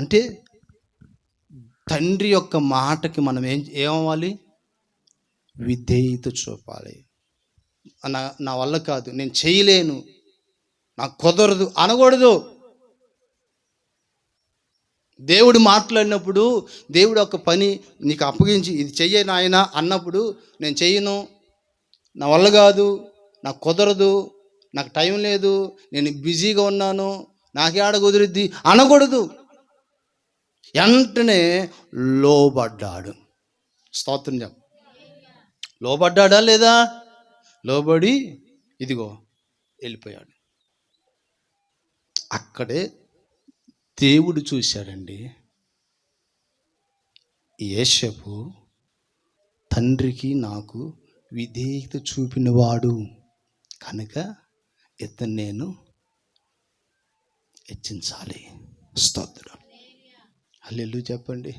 అంటే తండ్రి యొక్క మాటకి మనం ఏం ఏమవ్వాలి? విధేయత చూపాలి. నా నా వల్ల కాదు. నేను చేయలేను. నాకు కుదరదు. అనకూడదు. దేవుడు మాట్లాడినప్పుడు దేవుడు ఒక పని నీకు అప్పగించి ఇది చెయ్య నాయన అన్నప్పుడు నేను చెయ్యను. నా వల్ల కాదు. నాకు కుదరదు. నాకు టైం లేదు. నేను బిజీగా ఉన్నాను. నాకేడ కుదిరిద్ది అనకూడదు. వెంటనే లోబడ్డాడు. స్తోత్రం లోబడ్డాడా లేదా? లోబడి ఇదిగో వెళ్ళిపోయాడు. అక్కడే దేవుడు చూశాడండి. యేషపు తండ్రికి నాకు విధేయత చూపినవాడు కనుక ఇతను నేను హెచ్చించాలి. స్తోత్రం. అల్లెల్లు చెప్పండి.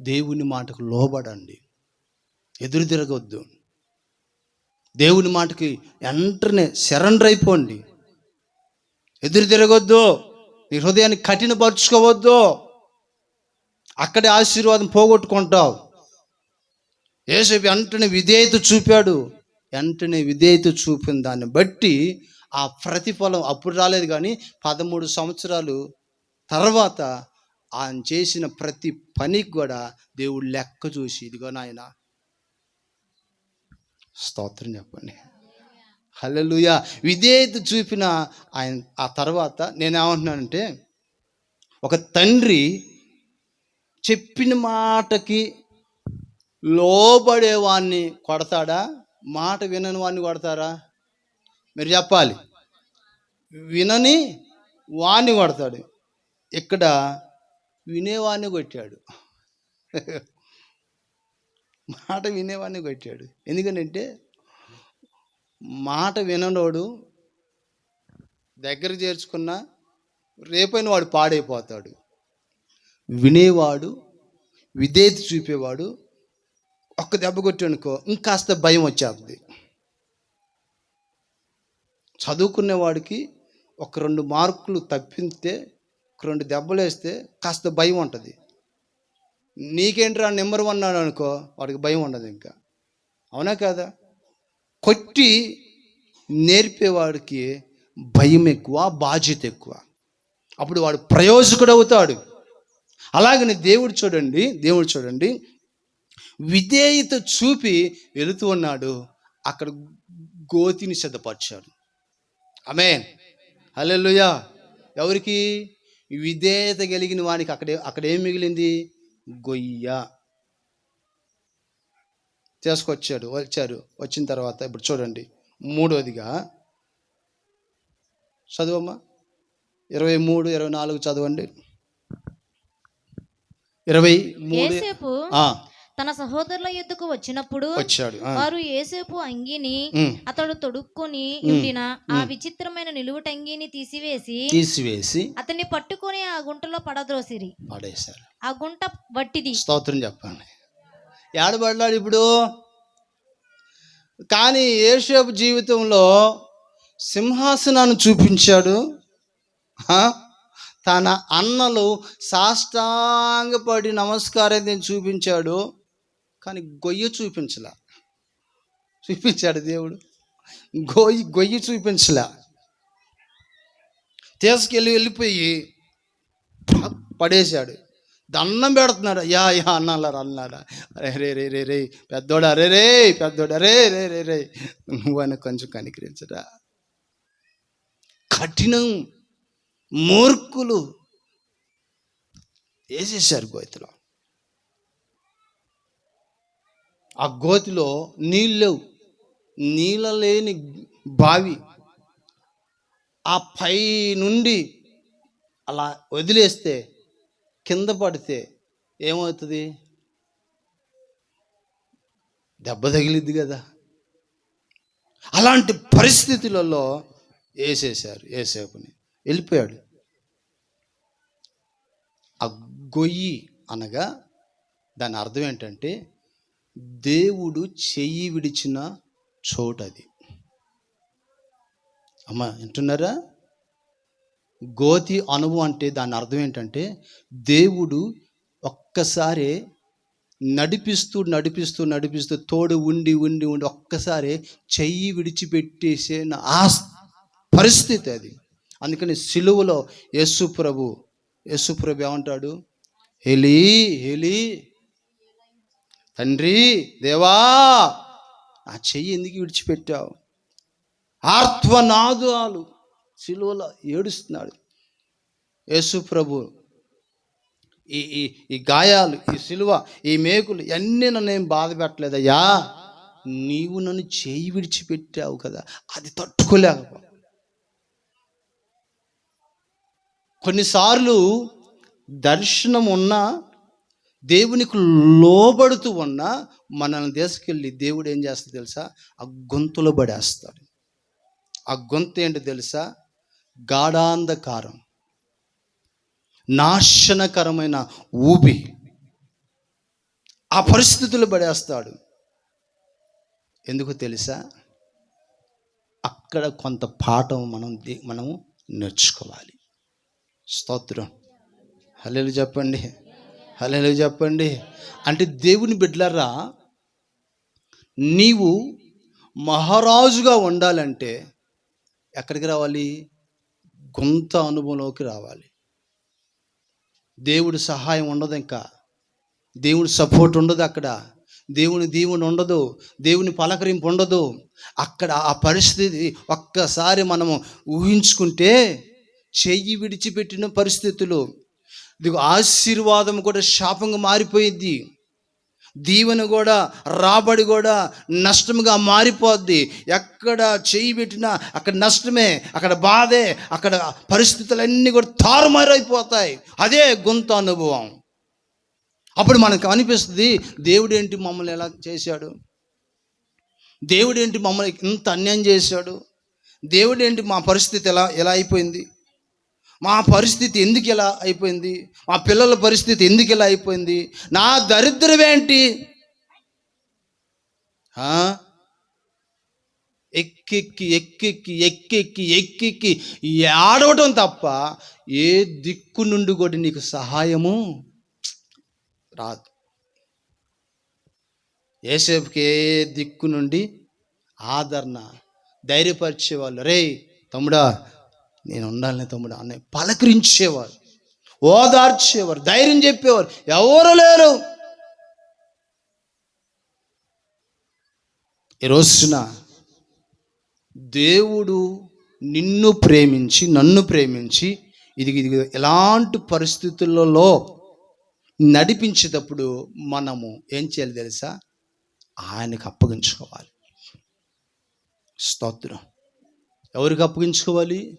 దేవుని మాటకు లోబడండి. ఎదురు తిరగొద్దు. దేవుని మాటకి వెంటనే సరెండర్ అయిపోండి. ఎదురు తిరగొద్దు. నీ హృదయాన్ని కఠినపరుచుకోవద్దు. అక్కడే ఆశీర్వాదం పోగొట్టుకుంటావు. ఏసేపు వెంటనే విధేయత చూపాడు. వెంటనే విధేయత చూపిన దాన్ని బట్టి ఆ ప్రతిఫలం అప్పుడు రాలేదు కానీ పదమూడు సంవత్సరాలు తర్వాత ఆయన చేసిన ప్రతి పనికి కూడా దేవుడు లెక్క చూసి ఇదిగో నాయన స్తోత్రం చెప్పండి. హల్లెలూయ. విధేయత చూపిన ఆయన ఆ తర్వాత నేనేమంటున్నానంటే ఒక తండ్రి చెప్పిన మాటకి లోబడేవాన్ని కొడతాడా? మాట వినని వాడిని కొడతారా? మీరు చెప్పాలి. వినని వాణ్ణి కొడతాడు. ఇక్కడ వినేవాడిని కొట్టాడు. మాట వినేవాడిని కొట్టాడు. ఎందుకంటే మాట విననోడు దగ్గర చేర్చుకున్న రేపైన వాడు పాడైపోతాడు. వినేవాడు విధేయత చూపేవాడు ఒక్క దెబ్బ కొట్టానుకో ఇంకాస్త భయం వచ్చేస్తుంది. చదువుకునేవాడికి ఒక రెండు మార్కులు తప్పితే రెండు దెబ్బలు వేస్తే కాస్త భయం ఉంటుంది. నీకేంట్రా నెంబర్ వన్ అన్నాడు అనుకో వాడికి భయం ఉండదు ఇంకా. అవునా కాదా? కొట్టి నేర్పేవాడికి భయం ఎక్కువ బాధ్యత ఎక్కువ. అప్పుడు వాడు ప్రయోజకుడు అవుతాడు అలాగని దేవుడు చూడండి దేవుడు చూడండి. విధేయత చూపి వెళుతూ ఉన్నాడు. అక్కడ గోతిని సిద్ధపరిచాడు. ఆమె హలో ఎవరికి? విధేయత కలిగిన వానికి అక్కడే అక్కడ మిగిలింది? గొయ్య. తీసుకొచ్చాడు వచ్చారు. వచ్చిన తర్వాత ఇప్పుడు చూడండి. మూడోదిగా చదువమ్మా. ఇరవై మూడు ఇరవై నాలుగు చదవండి. ఇరవై మూడు తన సహోదరుల ఎద్దుకు వచ్చినప్పుడు వచ్చాడు. వారు ఏసేపు అంగిని అతడు తొడుక్కొని ఉండిన ఆ విచిత్రమైన నిలువుటంగిని తీసివేసి తీసివేసి అతన్ని పట్టుకొని ఆ గుంటలో పడద్రోసిరి. పడేశారు. ఆ గుంట వట్టిది. స్తోత్రం చెప్పండి. ఏడబడ్డాడు ఇప్పుడు? కానీ ఏషేపు జీవితంలో సింహాసనాన్ని చూపించాడు? తన అన్నలు సాష్టాంగపడి నమస్కారం చూపించాడు. కానీ గొయ్యి చూపించలే. చూపించాడు దేవుడు. గొయ్యి గొయ్యి చూపించలే. తీసుకెళ్ళి వెళ్ళిపోయి పడేశాడు. దండం పెడుతున్నాడు. యా యా అన్నారా అన్నారా రే రే రే రే రే పెద్దోడా రే రే పెద్దోడా రే రే రే రే. నువ్వని కొంచెం కనికరించరా. కఠినం మూర్ఖులు వేసేసారు గోతిలో. ఆ గోతిలో నీళ్ళు లేవు. నీళ్ళ లేని బావి ఆ పై నుండి అలా వదిలేస్తే కింద పడితే ఏమవుతుంది? దెబ్బ తగిలిద్ది కదా. అలాంటి పరిస్థితులలో వేసేసారు ఏసేపుని. వెళ్ళిపోయాడు. ఆ గొయ్యి అనగా దాని అర్థం ఏంటంటే దేవుడు చెయ్యి విడిచిన చోట అది అమ్మ వింటున్నారా? గోతి అనుభవం అంటే దాని అర్థం ఏంటంటే దేవుడు ఒక్కసారి నడిపిస్తూ నడిపిస్తూ నడిపిస్తూ తోడు ఉండి ఉండి ఉండి ఒక్కసారి చెయ్యి విడిచిపెట్టేసే ఆ పరిస్థితి అది. అందుకని సిలువలో యేసు ప్రభు యేసు ప్రభు ఏమంటాడు? హెలి హెలి తండ్రి దేవా నా చెయ్యి ఎందుకు విడిచిపెట్టావు? ఆర్త్వనాదాలు సిలువలో ఏడుస్తున్నాడు. యేసు ప్రభు ఈ ఈ ఈ గాయాలు ఈ సిలువ ఈ మేకులు ఇవన్నీ నన్ను ఏం బాధ పెట్టలేదయ్యా? నీవు నన్ను చేయి విడిచిపెట్టావు కదా అది తట్టుకోలేకపో కొన్నిసార్లు దర్శనం ఉన్నా దేవునికి లోబడుతూ ఉన్నా మనల్ని తీసుకెళ్ళి దేవుడు ఏం చేస్తాడు తెలుసా? ఆ గొంతులో పడేస్తాడు. ఆ గొంతు ఏంటో తెలుసా? గాఢాంధకారం. నాశనకరమైన ఊబి. ఆ పరిస్థితులు పడేస్తాడు. ఎందుకు తెలుసా? అక్కడ కొంత పాఠం మనం మనము నేర్చుకోవాలి. స్తోత్రం. హల్లెలు చెప్పండి. హలో చెప్పండి. అంటే దేవుని బిడ్డలరా నీవు మహారాజుగా ఉండాలంటే ఎక్కడికి రావాలి? గుంత అనుభవంలోకి రావాలి. దేవుడి సహాయం ఉండదు ఇంకా. దేవుడి సపోర్ట్ ఉండదు అక్కడ. దేవుని దీవుని ఉండదు. దేవుని పలకరింపు ఉండదు. అక్కడ ఆ పరిస్థితి ఒక్కసారి మనము ఊహించుకుంటే చెయ్యి విడిచిపెట్టిన పరిస్థితులు ఇదిగో ఆశీర్వాదం కూడా శాపంగా మారిపోయింది దీవెన కూడా రాబడి కూడా నష్టముగా మారిపోద్ది. ఎక్కడ చేయి పెట్టినా అక్కడ నష్టమే అక్కడ బాధే అక్కడ పరిస్థితులన్నీ కూడా తారుమారైపోతాయి. అదే గుంత అనుభవం. అప్పుడు మనకు అనిపిస్తుంది దేవుడు ఏంటి మమ్మల్ని ఎలా చేశాడు? దేవుడు ఏంటి మమ్మల్ని ఇంత అన్యాయం చేశాడు? దేవుడు ఏంటి మా పరిస్థితి ఎలా ఎలా అయిపోయింది? మా పరిస్థితి ఎందుకు ఇలా అయిపోయింది? మా పిల్లల పరిస్థితి ఎందుకు ఇలా అయిపోయింది? నా దరిద్రమేంటి ఎక్కెక్కి ఎక్కెక్కి ఎక్కెక్కి ఎక్కెక్కి ఆడవటం తప్ప ఏ దిక్కు నుండి కూడా నీకు సహాయము రాదు. ఏసేపుకి ఏ దిక్కు నుండి ఆదరణ ధైర్యపరిచేవాళ్ళు రే తమ్ముడా నేను ఉండాలని తమ్ముడు అని పలకరించేవారు ఓదార్చేవారు ధైర్యం చెప్పేవారు. ఎవరు లేరు. ఈ రోజున దేవుడు నిన్ను ప్రేమించి నన్ను ప్రేమించి ఇది ఇది ఎలాంటి పరిస్థితులలో నడిపించేటప్పుడు మనము ఏం చేయాలి తెలుసా? ఆయనకు అప్పగించుకోవాలి. స్తోత్రం. ఎవరికి అప్పగించుకోవాలి?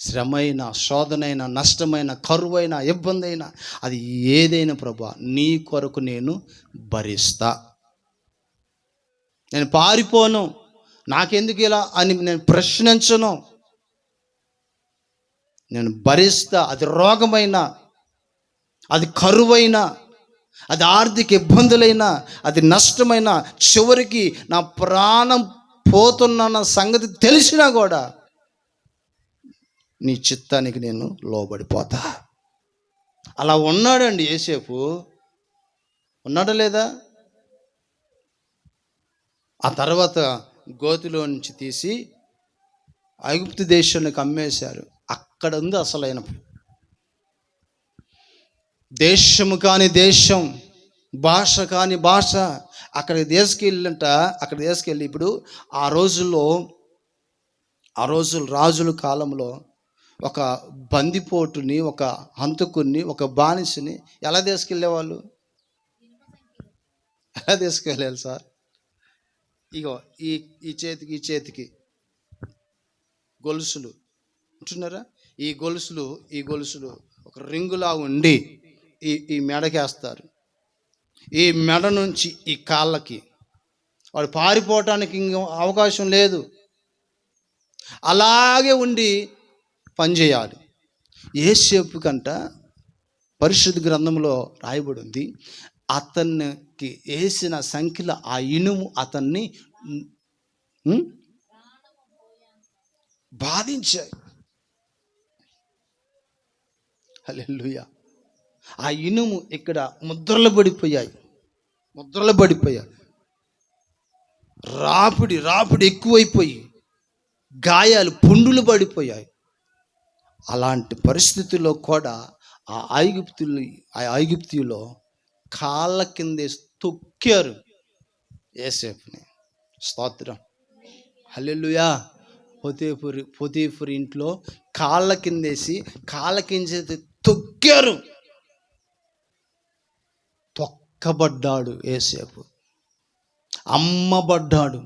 శ్రమైన శోధనైన నష్టమైన కరువైన ఇబ్బంది అయినా అది ఏదైనా ప్రభా నీ కొరకు నేను భరిస్తా. నేను పారిపోను. నాకెందుకు ఇలా అని నేను ప్రశ్నించను. నేను భరిస్తా. అది రోగమైనా అది కరువైనా అది ఆర్థిక ఇబ్బందులైనా అది నష్టమైన చివరికి నా ప్రాణం పోతున్న సంగతి తెలిసినా కూడా నీ చిత్తానికి నేను లోబడిపోతా. అలా ఉన్నాడండి ఏసేపు ఉన్నాడా లేదా? ఆ తర్వాత గోతిలో నుంచి తీసి ఐగుప్తు దేశానికి అమ్మేశారు అక్కడ ఉంది అసలైన దేశము కాని దేశం భాష కాని భాష. అక్కడికి తీసుకెళ్ళంట అక్కడ తీసుకెళ్ళి ఇప్పుడు ఆ రోజుల్లో ఆ రోజులు రాజుల కాలంలో ఒక బందిపోటుని ఒక హంతకుని ఒక బానిసని ఎలా తీసుకెళ్ళేవాళ్ళు? ఎలా తీసుకెళ్ళాలి సార్? ఇగో ఈ ఈ చేతికి ఈ చేతికి గొలుసులు ఉంటున్నారా? ఈ గొలుసులు ఈ గొలుసులు ఒక రింగులా ఉండి ఈ ఈ మెడకేస్తారు. ఈ మెడ నుంచి ఈ కాళ్ళకి. వాడు పారిపోవటానికి ఇంక అవకాశం లేదు. అలాగే ఉండి పనిచేయాలి. ఏసేపు కంట పరిశుద్ధ గ్రంథంలో రాయబడి ఉంది అతనికి వేసిన సంఖ్యలో ఆ ఇనుము అతన్ని బాధించాయి. హల్లెలూయా. ఆ ఇనుము ఇక్కడ ముద్రలు పడిపోయాయి ముద్రలు పడిపోయాయి. రాపిడి రాపిడి ఎక్కువైపోయి గాయాలు పుండులు పడిపోయాయి. అలాంటి పరిస్థితుల్లో కూడా ఆ ఐగుప్తులు ఆ ఐగుప్తిలో కాళ్ళ కిందే తొక్కారు ఏసేపుని స్తోత్రం. హల్లెలుయా. పోతేపురి పోతేపురి ఇంట్లో కాళ్ళ కిందేసి కాళ్ళ కింద తొక్కారు. తొక్కబడ్డాడు ఏసేపు అమ్మబడ్డాడు.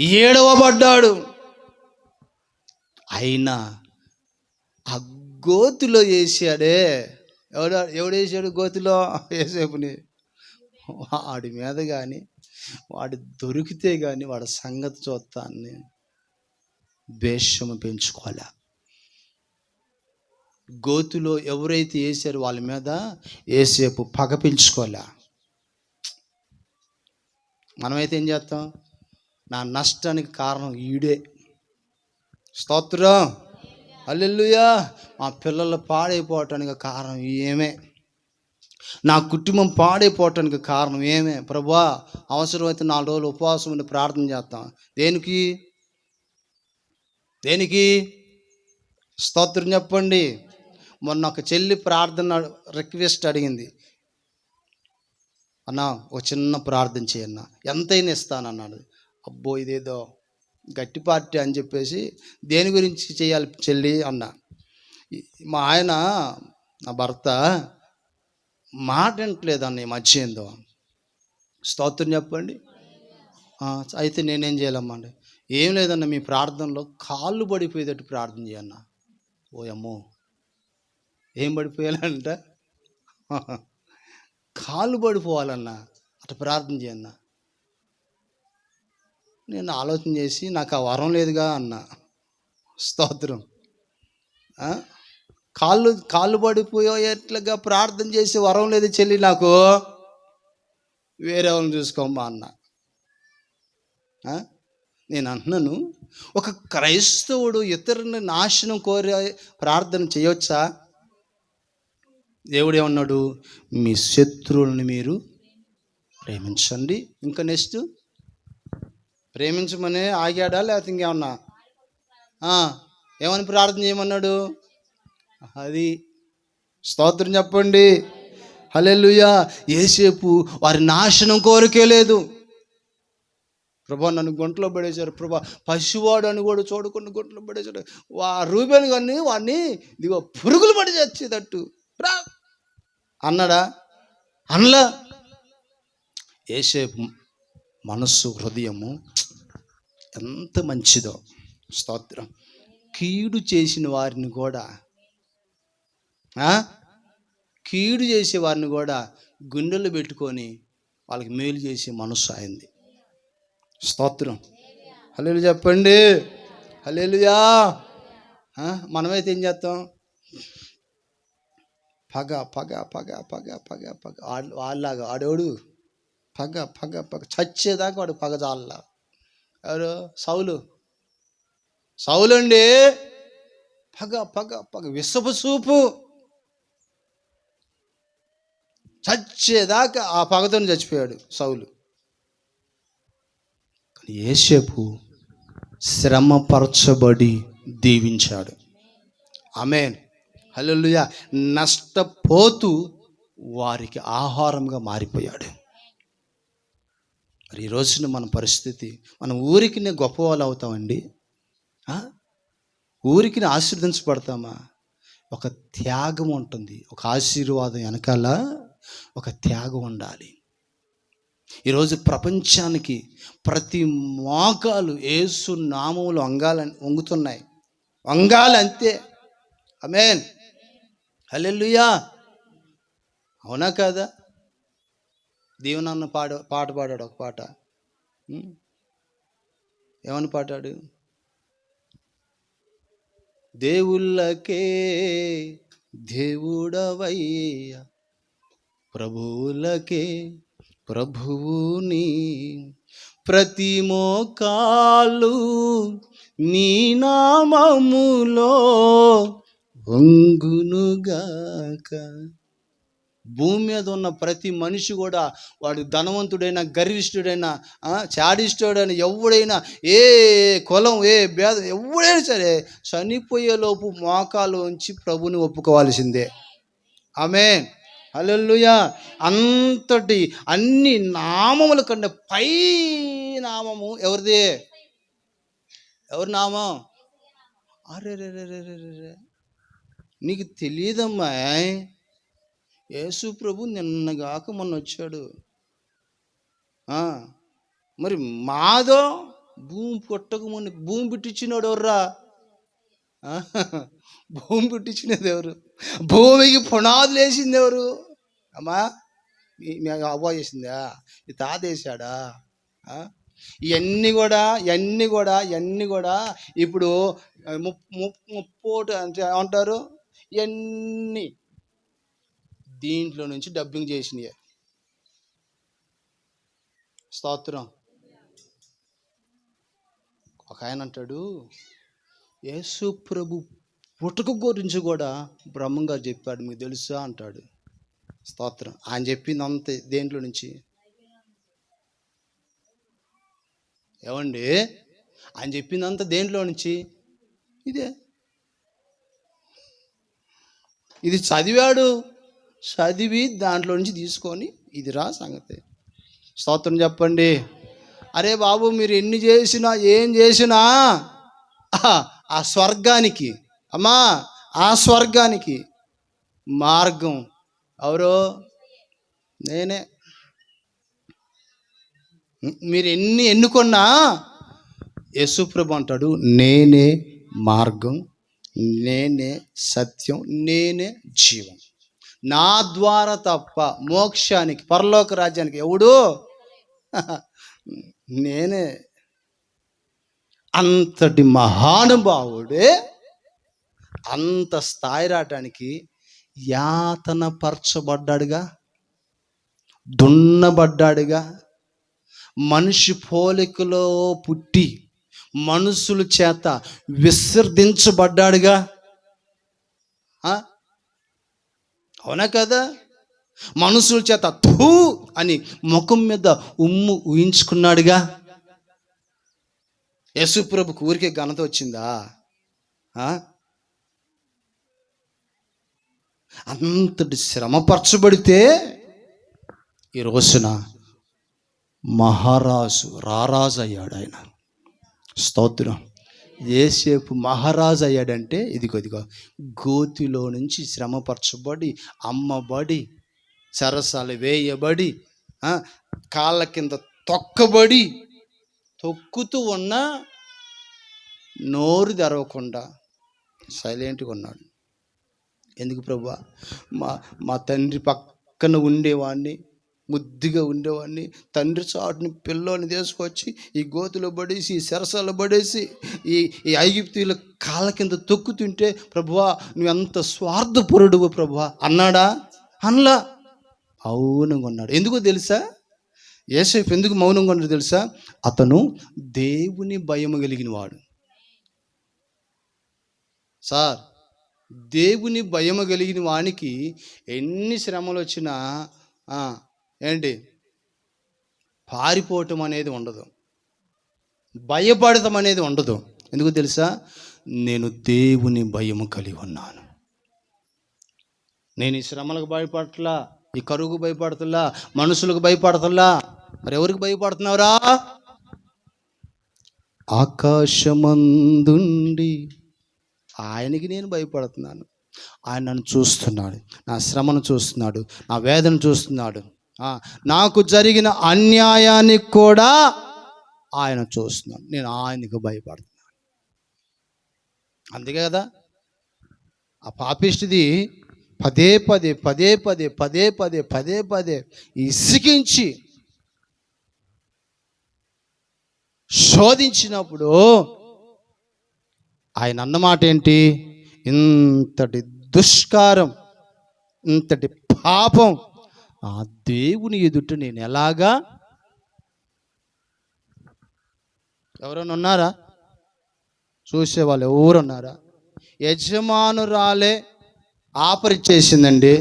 ఏడవబడ్డాడు. అయినా ఆ గోతులో వేసాడే ఎవడ ఎవడేసాడు గోతులో? ఏసేపుని వాడి మీద కానీ వాడు దొరికితే కానీ వాడి సంగతి చూస్తాన్ని. ద్వేషము పెంచుకోలే గోతులో ఎవరైతే వేసారో వాళ్ళ మీద ఏసేపు పగ పెంచుకోలే మనమైతే ఏం చేస్తాం? నా నష్టానికి కారణం ఈడే. స్తోత్రం. అల్లెల్లుయా మా పిల్లలు పాడైపోవటానికి కారణం ఏమే? నా కుటుంబం పాడైపోవటానికి కారణం ఏమే? ప్రభా అవసరమైతే నాలుగు రోజులు ఉపవాసం ఉండి ప్రార్థన చేస్తాం. దేనికి? దేనికి? స్తోత్రం చెప్పండి. మొన్న ఒక చెల్లి ప్రార్థన రిక్వెస్ట్ అడిగింది. అన్నా ఒక చిన్న ప్రార్థన చేయన్న. ఎంతైనా ఇస్తానన్నాడు. అబ్బో ఇదేదో గట్టి పార్టీ అని చెప్పేసి దేని గురించి చేయాలి చెల్లి అన్న? మా ఆయన నా భర్త మాట వింటలేదన్న ఈ మధ్య ఏందో. స్తోత్రం చెప్పండి. అయితే నేనేం చేయాలమ్మా అండి ఏం లేదన్న మీ ప్రార్థనలో కాళ్ళు పడిపోయేటట్టు ప్రార్థన చేయన్న. ఓ అమ్మో. ఏం పడిపోయాలంట? కాళ్ళు పడిపోవాలన్నా అటు ప్రార్థన చేయన్నా. నేను ఆలోచన చేసి నాకు ఆ వరం లేదుగా అన్న స్తోత్రం. కాళ్ళు కాళ్ళు పడిపోయేట్లుగా ప్రార్థన చేసి వరం లేదు చెల్లి నాకు వేరే వాళ్ళని చూసుకోమ్మా అన్న. నేను అంటున్నాను ఒక క్రైస్తవుడు ఇతరుని నాశనం కోరే ప్రార్థన చేయొచ్చా? దేవుడు ఏమన్నాడు మీ శత్రువులను మీరు ప్రేమించండి. ఇంకా నెక్స్ట్ ప్రేమించమని ఆగాడా లేకపోతే ఇంకేమన్నా? ఏమని ప్రార్థన చేయమన్నాడు? అది స్తోత్రం చెప్పండి. హల్లెలూయా. ఏసేపు వారి నాశనం కోరికే లేదు. ప్రభా నన్ను గుంటలో పడేశారు. ప్రభా పశువాడు అని కూడా చూడకుండా గుంటలో పడేశాడు. వా రూబేన్ కానీ వాడిని ఇదిగో పురుగులు పడి చచ్చేటట్టు రా. అన్నాడా? అనలా. ఏసేపు మనస్సు హృదయము ఎంత మంచిదో. స్తోత్రం. కీడు చేసిన వారిని కూడా కీడు చేసే వారిని కూడా గుండెలు పెట్టుకొని వాళ్ళకి మేలు చేసే మనస్సు అయింది స్తోత్రం. హలేలు చెప్పండి. హలేలుయా మనమైతే ఏం చేస్తాం? పగ పగ పగ పగ పగ పగ వాళ్ళలాగా ఆడోడు పగ పగ పగ చచ్చేదాకా వాడు పగ ఎవరు? సౌలు. సౌలు అండి పగ పగ పగ విసపు చూపు. చచ్చేదాకా ఆ పగతో చచ్చిపోయాడు సౌలు. కానీ ఏసేపు శ్రమపరచబడి దీవించాడు. ఆమెన్. హల్లెలూయా. నష్టపోతూ వారికి ఆహారంగా మారిపోయాడు. మరి ఈ రోజున మన పరిస్థితి మనం ఊరికినే గొప్ప వాళ్ళు అవుతామండి ఊరికి ఆశీర్వదించబడతామా? ఒక త్యాగం ఉంటుంది. ఒక ఆశీర్వాదం వెనకాల ఒక త్యాగం ఉండాలి. ఈరోజు ప్రపంచానికి ప్రతి మోకాలు ఏసు నామములు వంగాలని వంగుతున్నాయి. వంగాలి అంతే అమేన్ హలెల్లుయా. అవునా కాదా? దీవనన్న పాడ పాట పాడాడు ఒక పాట. ఏమని పాడాడు? దేవుళ్ళకే దేవుడవయ్య. ప్రభువులకే ప్రభువుని ప్రతి మోకాలు నీ నామములో వంగునుగాక. భూమి మీద ఉన్న ప్రతి మనిషి కూడా వాడు ధనవంతుడైనా గర్విష్ఠుడైనా చాడిష్ఠుడైనా చాడిష్టుడైనా ఎవడైనా ఏ కులం ఏ భేదం ఎవడైనా సరే చనిపోయేలోపు మోకాలు ఉంచి ప్రభుని ఒప్పుకోవాల్సిందే. ఆమె హల్లెలూయా. అంతటి అన్ని నామముల కంటే పై నామము ఎవరిది? ఎవరి నామం? అరే రే రే రే రే. నీకు తెలియదమ్మా యేసు ప్రభు నిన్నగాక మొన్న వచ్చాడు మరి మాదో భూమి పుట్టక ముందు భూమి పుట్టించినోడు ఎవర్రా? భూమి పుట్టించినది ఎవరు? భూమికి పునాదులు వేసింది ఎవరు? అమ్మా మీ అవ్వ చేసిందా? మీ తాత వేసాడా ఇవన్నీ కూడా ఇవన్నీ కూడా ఇవన్నీ కూడా ఇప్పుడు ముప్పోటు అంటే అంటారు ఇవన్నీ దీంట్లో నుంచి డబ్బింగ్ చేసినాయి. స్తోత్రం. ఒక ఆయన అంటాడు యేసు ప్రభు పుట్టుక గురించి కూడా బ్రహ్మంగారు చెప్పాడు మీకు తెలుసా? అంటాడు. స్తోత్రం. ఆయన చెప్పింది అంతే దేంట్లో నుంచి? ఏమండి? ఆయన చెప్పిందంతా దేంట్లో నుంచి? ఇదే. ఇది చదివాడు. చదివి దాంట్లో నుంచి తీసుకొని ఇది రా సంగతి. స్తోత్రం చెప్పండి. అరే బాబు మీరు ఎన్ని చేసినా ఏం చేసినా ఆ, ఆ స్వర్గానికి అమ్మా ఆ స్వర్గానికి మార్గం ఎవరో? నేనే. మీరు ఎన్ని ఎన్నుకున్నా యశుప్రభు అంటాడు నేనే మార్గం నేనే సత్యం నేనే జీవం. నా ద్వారా తప్ప మోక్షానికి పరలోక రాజ్యానికి ఎవడు నేనే. అంతటి మహానుభావుడే అంత స్థాయి రావటానికి యాతన పరచబడ్డాడుగా దున్నబడ్డాడుగా మనిషి పోలికలో పుట్టి మనుషుల చేత విసర్దించబడ్డాడుగా అవునా కదా? మనుషుల చేత థూ అని ముఖం మీద ఉమ్ము ఊహించుకున్నాడుగా. యశుప్రభుకు ఊరికే ఘనత వచ్చిందా? అంతటి శ్రమపరచబడితే ఈ రోజున మహారాజు రారాజు అయ్యాడు ఆయన. స్తోత్రం. ఏసేపు మహారాజు అయ్యాడంటే ఇదిగో ఇదిగో గోతిలో నుంచి శ్రమపరచబడి అమ్మబడి సరసాలు వేయబడి కాళ్ళ కింద తొక్కబడి తొక్కుతూ ఉన్న నోరు తెరవకుండా సైలెంట్గా ఉన్నాడు. ఎందుకు ప్రభా? మా మా తండ్రి పక్కన ఉండేవాడిని. ముద్దుగా ఉండేవాడిని. తండ్రి చాటుని పిల్లోని తీసుకొచ్చి ఈ గోతులో పడేసి ఈ సెరసాలు పడేసి ఈ ఈ ఐగిప్తుల కాళ్ళ కింద తొక్కుతుంటే ప్రభువా నువ్వు ఎంత స్వార్థపరుడువు ప్రభువా అన్నాడా? అనలా. మౌనంగా ఉన్నాడు. ఎందుకో తెలుసా? ఏసేపు ఎందుకు మౌనంగా ఉన్నాడు తెలుసా? అతను దేవుని భయము కలిగిన వాడు సార్ దేవుని భయము కలిగిన వానికి ఎన్ని శ్రమలు వచ్చినా ఏంటి? పారిపోవటం అనేది ఉండదు. భయపడటం అనేది ఉండదు. ఎందుకు తెలుసా? నేను దేవుని భయము కలిగి ఉన్నాను. నేను ఈ శ్రమలకు భయపడట్లా ఈ కరువుకు భయపడతలా మనుషులకు భయపడతలా మరి ఎవరికి భయపడుతున్నావురా? ఆకాశమందుండి ఆయనకి నేను భయపడుతున్నాను. ఆయన నన్ను చూస్తున్నాడు. నా శ్రమను చూస్తున్నాడు. నా వేదన చూస్తున్నాడు. నాకు జరిగిన అన్యాయానికి కూడా ఆయన చూస్తున్నాను నేను ఆయనకు భయపడుతున్నాను. అందుకే కదా ఆ పాపిష్టిది పదే పదే పదే పదే పదే పదే పదే పదే ఇసికించి శోధించినప్పుడు ఆయన అన్నమాట ఏంటి? ఇంతటి దుష్కారం ఇంతటి పాపం ఆ దేవుని ఎదుట నేను ఎలాగా? ఎవరైనా ఉన్నారా? చూసేవాళ్ళు ఎవరు ఉన్నారా యజమానురాలే ఆపరిచేసిందండి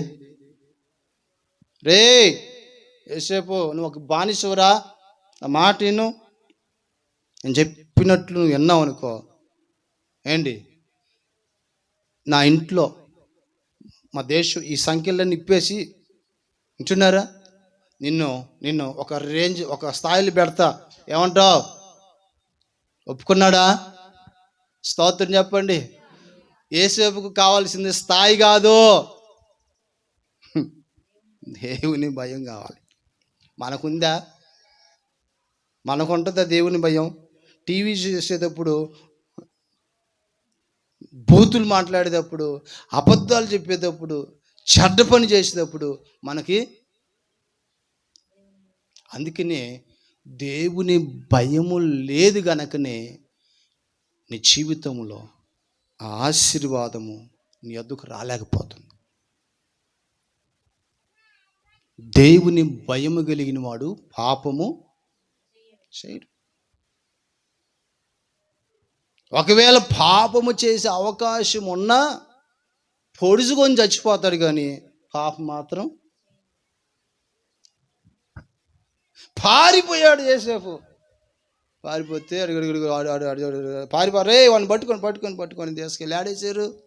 రే ఏసేపు నువ్వు ఒక బానిసవురా? నా మాట విను. నేను చెప్పినట్లు నువ్వు విన్నావు అనుకో. ఏంటి? నా ఇంట్లో మా దేశం ఈ సంఖ్యలన్నీ ఇప్పేసి వింటున్నారా నిన్ను నిన్ను ఒక రేంజ్ ఒక స్థాయిలో పెడతా. ఏమంటావు? ఒప్పుకున్నాడా? స్తోత్రం చెప్పండి. ఏసేపుకు కావాల్సింది స్థాయి కాదు. దేవుని భయం కావాలి. మనకుందా? మనకుంటుందా దేవుని భయం? టీవీ చూసేటప్పుడు బూతులు మాట్లాడేటప్పుడు అబద్ధాలు చెప్పేటప్పుడు చెడ్డ పని చేసేటప్పుడు మనకి అందుకనే దేవుని భయము లేదు గనకనే నీ జీవితంలో ఆ ఆశీర్వాదము నీ అద్దుకు రాలేకపోతుంది. దేవుని భయము కలిగిన వాడు పాపము చేయడు. ఒకవేళ పాపము చేసే అవకాశం ఉన్నా పొడుచుకొని చచ్చిపోతాడు కానీ పాపం మాత్రం పారిపోయాడు ఏసేపు పారిపోతే అడుగుడు ఆడు ఆడు అడుగు ఆడు వాడిని పట్టుకొని పట్టుకొని పట్టుకొని తీసుకెళ్ళి ఆడేశారు.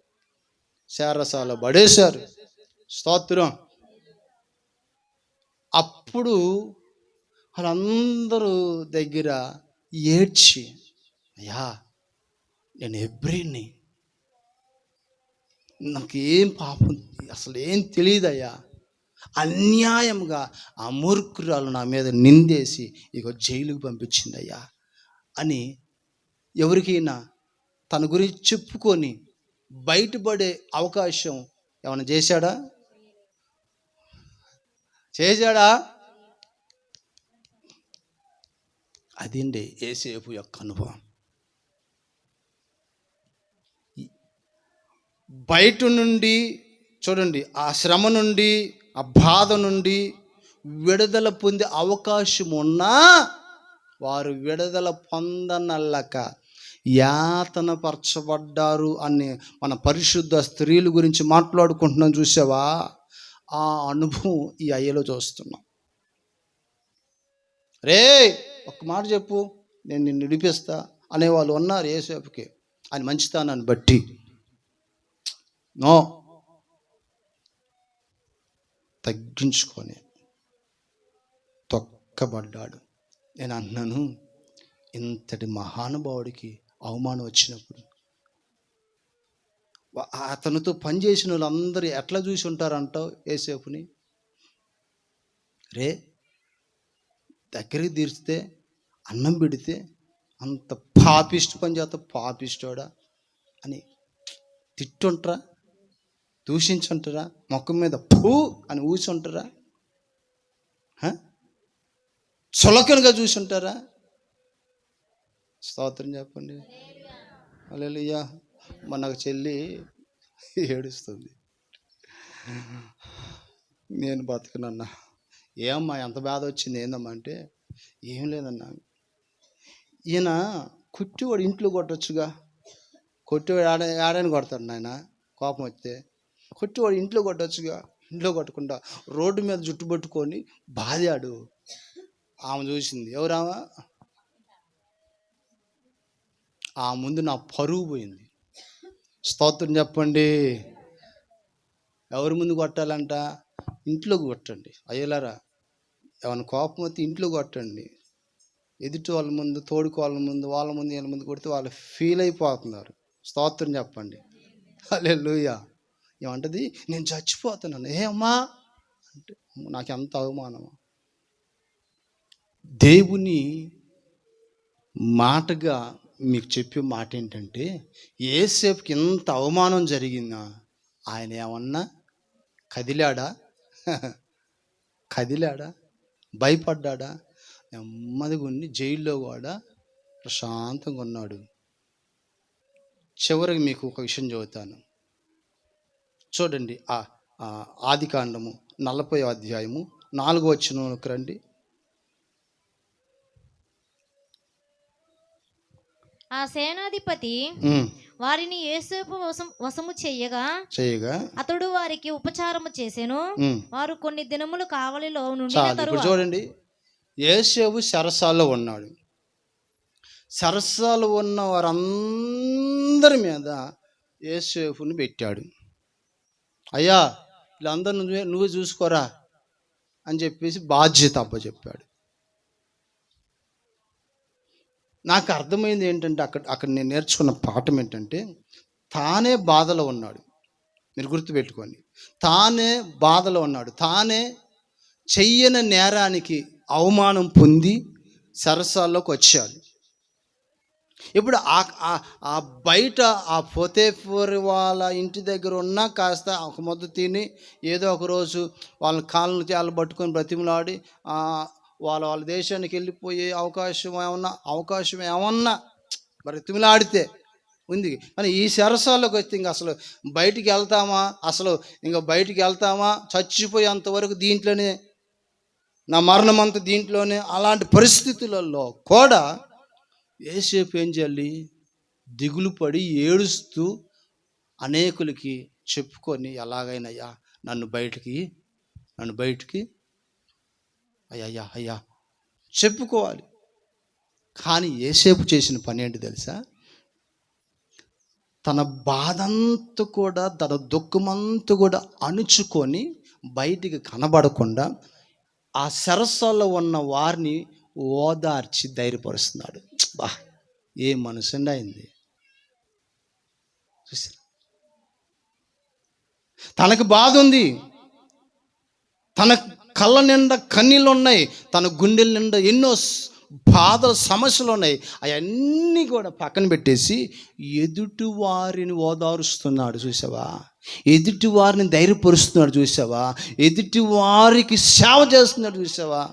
శారసాల పడేశారు. స్తోత్రం. అప్పుడు వాళ్ళందరూ దగ్గర ఏడ్చి అయ్యా నేను ఎబ్రిని నాకు ఏం పాపం అసలు ఏం తెలియదయ్యా అన్యాయంగా ఆ మూర్ఖురాలు నా మీద నిందేసి ఇక జైలుకు పంపించిందయ్యా అని ఎవరికైనా తన గురించి చెప్పుకొని బయటపడే అవకాశం ఏమైనా చేశాడా? చేశాడా? అదండి ఏసేపు యొక్క అనుభవం. బయట నుండి చూడండి ఆ శ్రమ నుండి ఆ బాధ నుండి విడుదల పొందే అవకాశం ఉన్నా వారు విడుదల పొందనల్లక యాతన పరచబడ్డారు అని మన పరిశుద్ధ స్త్రీల గురించి మాట్లాడుకుంటున్నాం చూసావా? ఆ అనుభవం ఈ అయ్యలో చూస్తున్నాం. రే ఒక్క మాట చెప్పు నేను నిన్ను విడిపిస్తా అనేవాళ్ళు ఉన్నారు ఏసేపుకి ఆయన మంచితనాన్ని బట్టి. నో తగ్గించుకొని తొక్కబడ్డాడు. నేను అన్నను ఇంతటి మహానుభావుడికి అవమానం వచ్చినప్పుడు అతనితో పనిచేసిన వాళ్ళందరూ ఎట్లా చూసి ఉంటారంటావు ఏసేపుని రే దగ్గరికి తీరిస్తే అన్నం పెడితే అంత పాపిష్టి పని చేస్తా పాపిష్టోడా అని తిట్టుంటారా. దూషించుంటారా? మొక్క మీద పూ అని ఊచుంటారా హ? చులకనగా చూసుంటారా? స్తోత్రం చెప్పండి. అలెలుయ్యా మన నాకు చెల్లి ఏడుస్తుంది. నేను బతుకునన్నా. ఏమ్మా ఎంత బాధ వచ్చింది ఏందమ్మా అంటే ఏం లేదన్నా. ఈయన కుట్టివాడు ఇంట్లో కొట్టొచ్చుగా. కొట్టివాడు ఆడ ఆడని కొడతాడు నాయన. కోపం వస్తే. కొట్టివాడు ఇంట్లో కొట్టొచ్చుగా. ఇంట్లో కొట్టకుండా రోడ్డు మీద జుట్టు పట్టుకొని బాధాడు ఆమె చూసింది. ఎవరామా ఆ ముందు నా పరువు పోయింది. స్తోత్రం చెప్పండి. ఎవరి ముందు కొట్టాలంట? ఇంట్లో కొట్టండి. అయ్యలారా ఏమైనా కోపం వస్తే ఇంట్లో కొట్టండి. ఎదుటి వాళ్ళ ముందు తోడుకు వాళ్ళ ముందు వాళ్ళ ముందు వీళ్ళ ముందు కొడితే వాళ్ళు ఫీల్ అయిపోతున్నారు. స్తోత్రం చెప్పండి. అలే లూయ ఏమంటది? నేను చచ్చిపోతున్నాను. ఏ అమ్మా? అంటే నాకు ఎంత అవమానమా? దేవుని మాటగా మీకు చెప్పే మాట ఏంటంటే ఏసేపుకి ఇంత అవమానం జరిగిందా? ఆయన ఏమన్నా కదిలాడా? కదిలాడా? భయపడ్డాడా? నెమ్మదిగా ఉండి జైల్లో కూడా ప్రశాంతంగా ఉన్నాడు. చివరికి మీకు ఒక విషయం చెబుతాను. చూడండి ఆది కాండము నలభై అధ్యాయము నాలుగో వచ్చినకి రండి. ఆ సేనాధిపతి వారిని యేసేపు వశం వశము చెయ్యగా చేయగా అతడు వారికి ఉపచారము చేసెను. ఉమ్, వారు కొన్ని దినములు కావలిలో ఇప్పుడు చూడండి. యేసేపు సరసాల్లో ఉన్నాడు. సరస్సాలు ఉన్న వారందరి మీద యేసేపుని పెట్టాడు. అయ్యా వీళ్ళందరూ నువ్వే నువ్వే చూసుకోరా అని చెప్పేసి బాధ్యత అప్పచెప్పాడు నాకు అర్థమైంది ఏంటంటే అక్కడ అక్కడ నేను నేర్చుకున్న పాఠం ఏంటంటే తానే బాధలో ఉన్నాడు. మీరు గుర్తుపెట్టుకోండి. తానే బాధలో ఉన్నాడు. తానే చెయ్యని నేరానికి అవమానం పొంది సరసాల్లోకి వచ్చాడు. ఇప్పుడు ఆ ఆ- బయట ఆ ఫోతేఫర్ వాళ్ళ ఇంటి దగ్గర ఉన్నా కాస్త ఒక మొద్దు తిని ఏదో ఒక రోజు వాళ్ళ కాళ్ళను తేళ్ళు పట్టుకొని బ్రతిమలాడి వాళ్ళ వాళ్ళ దేశానికి వెళ్ళిపోయే అవకాశం ఏమన్నా అవకాశం ఏమన్నా బ్రతిమలాడితే ఉంది. కానీ ఈ సరసాల్లోకి వస్తే ఇంక అసలు బయటికి వెళ్తామా అసలు ఇంకా బయటికి వెళ్తామా చచ్చిపోయేంతవరకు దీంట్లోనే నా మరణం అంతా దీంట్లోనే అలాంటి పరిస్థితులలో కూడా ఏసేపు ఏం చేయాలి? దిగులు పడి ఏడుస్తూ అనేకులకి చెప్పుకొని ఎలాగైనాయా నన్ను బయటికి నన్ను బయటికి అయ్యా అయ్యా చెప్పుకోవాలి. కానీ ఏసేపు చేసిన పని ఏంటి తెలుసా? తన బాధంతా కూడా తన దుఃఖమంతా కూడా అణుచుకొని బయటికి కనబడకుండా ఆ సరస్సులో ఉన్న వారిని ఓదార్చి ధైర్యపరుస్తున్నాడు. బా ఏ మనసుండి అయింది చూసారా. తనకు బాధ ఉంది. తన కళ్ళ నిండా కన్నీళ్ళు ఉన్నాయి. తన గుండెల నిండా ఎన్నో బాధల సమస్యలు ఉన్నాయి. అవన్నీ కూడా పక్కన పెట్టేసి ఎదుటి వారిని ఓదారుస్తున్నాడు చూసావా? ఎదుటి వారిని ధైర్యపరుస్తున్నాడు చూసావా? ఎదుటి వారికి సేవ చేస్తున్నాడు చూసావా?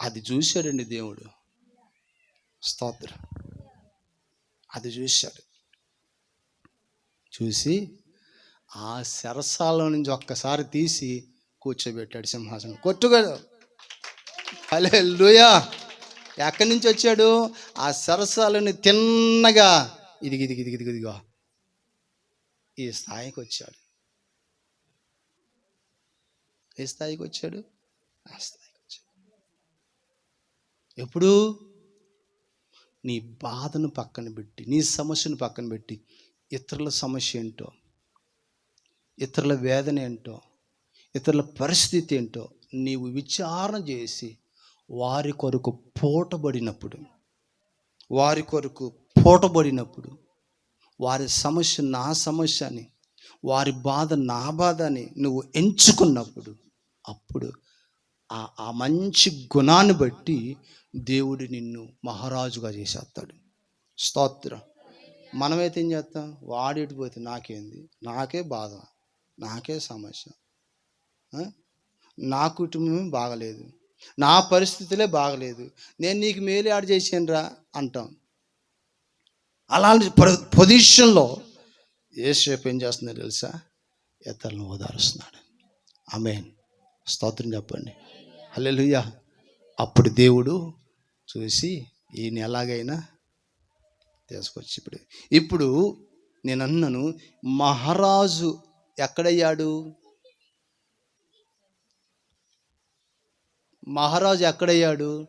అది చూశాడండి దేవుడు. స్తోత్రం. అది చూశాడు. చూసి ఆ శరసాల నుంచి ఒక్కసారి తీసి కూర్చోబెట్టాడు సింహాసనం. కొట్టుకోడు హలే లూయా ఎక్కడి నుంచి వచ్చాడు? ఆ సరసాలని తిన్నగా ఇదిగి ఇదిగి ఇదిగి ఇదిగో ఈ స్థాయికి వచ్చాడు. ఏ స్థాయికి వచ్చాడు? ఆ స్థాయికి వచ్చాడు ఎప్పుడు నీ బాధను పక్కన పెట్టి నీ సమస్యను పక్కన పెట్టి ఇతరుల సమస్య ఏంటో ఇతరుల వేదన ఏంటో ఇతరుల పరిస్థితి ఏంటో నీవు విచారణ చేసి వారి కొరకు పోటబడినప్పుడు వారి కొరకు పోటబడినప్పుడు వారి సమస్య నా సమస్య అని వారి బాధ నా బాధ అని నువ్వు ఎంచుకున్నప్పుడు అప్పుడు ఆ ఆ మంచి గుణాన్ని బట్టి దేవుడు నిన్ను మహారాజుగా చేసేస్తాడు. స్తోత్రం. మనమైతే ఏం చేస్తాం? వాడిపోతే నాకేంది? నాకే బాధ. నాకే సమస్య. నా కుటుంబమే బాగలేదు. నా పరిస్థితులే బాగలేదు. నేను నీకు మేలు యాడ్ చేసానురా అంటాం. అలాంటి పొజిషన్లో ఏసేపు ఏం చేస్తున్నారు తెలుసా? ఇతరులను ఓదారుస్తున్నాడు. ఆమెన్. స్తోత్రం చెప్పండి. హలో అప్పుడు దేవుడు చూసి ఈయన ఎలాగైనా తీసుకొచ్చి ఇప్పుడు. ఇప్పుడు నేను అన్నను మహారాజు ఎక్కడయ్యాడు? మహారాజు ఎక్కడయ్యాడు?